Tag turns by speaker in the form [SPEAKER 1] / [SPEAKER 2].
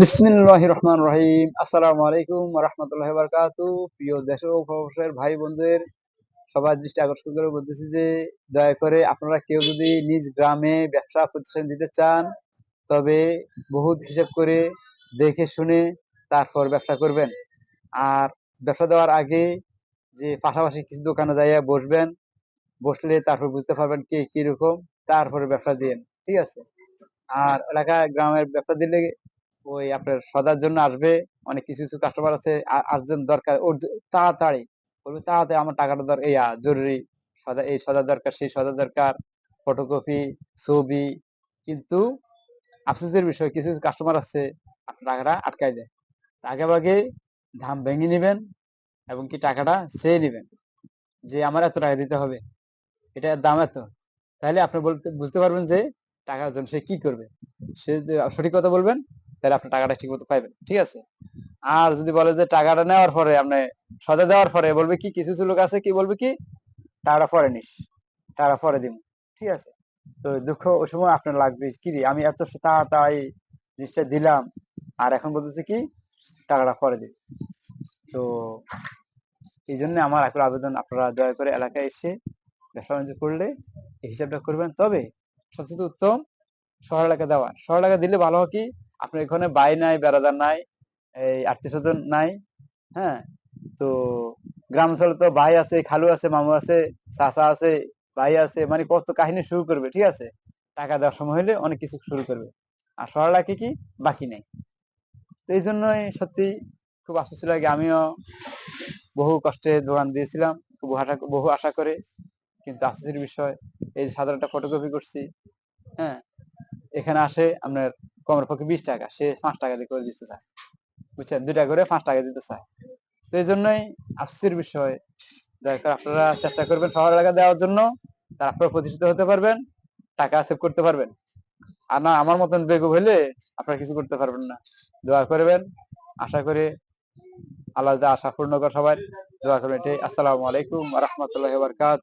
[SPEAKER 1] রহমান রহিম। প্রিয় দেশ ও ভাই বোনদের সবার দৃষ্টি আকর্ষণ করে বলতেছি যে, দয়া করে আপনারা কেউ যদি নিজ গ্রামে ব্যবসা প্রতিষ্ঠান দিতে চান, তবে বহুত হিসাব করে দেখে শুনে তারপর ব্যবসা করবেন। আর ব্যবসা দেওয়ার আগে যে পাশাপাশি কিছু দোকানে যাইয়া বসবেন, বসলে তারপর বুঝতে পারবেন কে কীরকম, তারপরে ব্যবসা দিন ঠিক আছে? আর এলাকায় গ্রামের ব্যবসা দিলে ওই আপনার সদার জন্য আসবে, অনেক কিছু কিছু কাস্টমার আছে আর্জেন্ট দরকার, ওর তাড়াতাড়ি। বলবে, তাড়াতাড়ি আমার টাকাটা দরকার ইয়া জরুরি। সদা, এই সদা দরকার, সেই সদা দরকার ফটোকপি ছবি। কিন্তু আফসোসের বিষয়, কিছু কিছু কাস্টমার আছে, আপনার টাকাটা আটকায় দেয়। আগে ভাগে দাম ভেঙে নেবেন এবং কি টাকাটা চেয়ে নেবেন যে, আমার এত টাকা দিতে হবে। এটার দাম এত? তাহলে আপনি বলতে, বুঝতে পারবেন যে, টাকার জন্য সে কি করবে? সে সঠিক কথা বলবেন তাহলে আপনি টাকাটা ঠিক মতো পাইবেন, ঠিক আছে? আর যদি বলে যে টাকাটা নেওয়ার পরে আপনি সদা দেওয়ার পরে বলবে কি, কিছু কিছু লোক আছে কি বলবে কি? টাকাটা পরে নিস টাকা পরে দিব, ঠিক আছে? তো দুঃখ ওই সময় আপনার লাগবে, কি আমি এত তাড়াতাড়ি জিনিসটা দিলাম, আর এখন বলতেছে কি, টাকাটা পরে দিন তো এই জন্য আমার এখন আবেদন, আপনারা দয়া করে এলাকায় এসে ব্যবসা বাণিজ্য করলে এই হিসাবটা করবেন। তবে সবচেয়ে উত্তম শহর এলাকা দেওয়া। শহর এলাকা দিলে ভালো হয় কি? আপনার এখানে বাই নাই, বেড়াদার নাই, এই আত্মীয় স্বজন নাই হ্যাঁ? তো গ্রাম অঞ্চলে তো ভাই আছে, খালু আছে, মামু আছে, চাচা আছে, ভাই আছে মানে কত কাহিনী শুরু করবে, ঠিক আছে? টাকা দেওয়ার সময় হলে অনেক কিছু শুরু করবে। আর শহর এলাকায় কি? বাকি নেই। তো এই জন্যই সত্যি খুব আফসোস লাগে, আমিও বহু কষ্টে দোকান দিয়েছিলাম বহু আশা বহু আশা করে, কিন্তু আফসোসের বিষয়, এই যে সাধারণ একটা ফটোকপি করছি হ্যাঁ? এখানে আসে আপনার কমের পক্ষে বিশ টাকা, সে পাঁচ টাকা দিয়ে করে দিতে চায়। বুঝছেন? দুইটা করে পাঁচ টাকা দিতে চায়। তো এই জন্যই আফসোসের বিষয়। আপনারা চেষ্টা করবেন শহর এলাকা দেওয়ার জন্য। তারপর প্রতিষ্ঠিত হতে পারবেন, টাকা সেভ করতে পারবেন। আর না, আমার মতন বেগুব হইলে আপনারা কিছু করতে পারবেন না। দোয়া করবেন। আশা করি আল্লাহ আশা পূর্ণ কর সবাই, দোয়া করবেন এটাই। আসসালামু আলাইকুম রহমতুল্লাহ বারকাত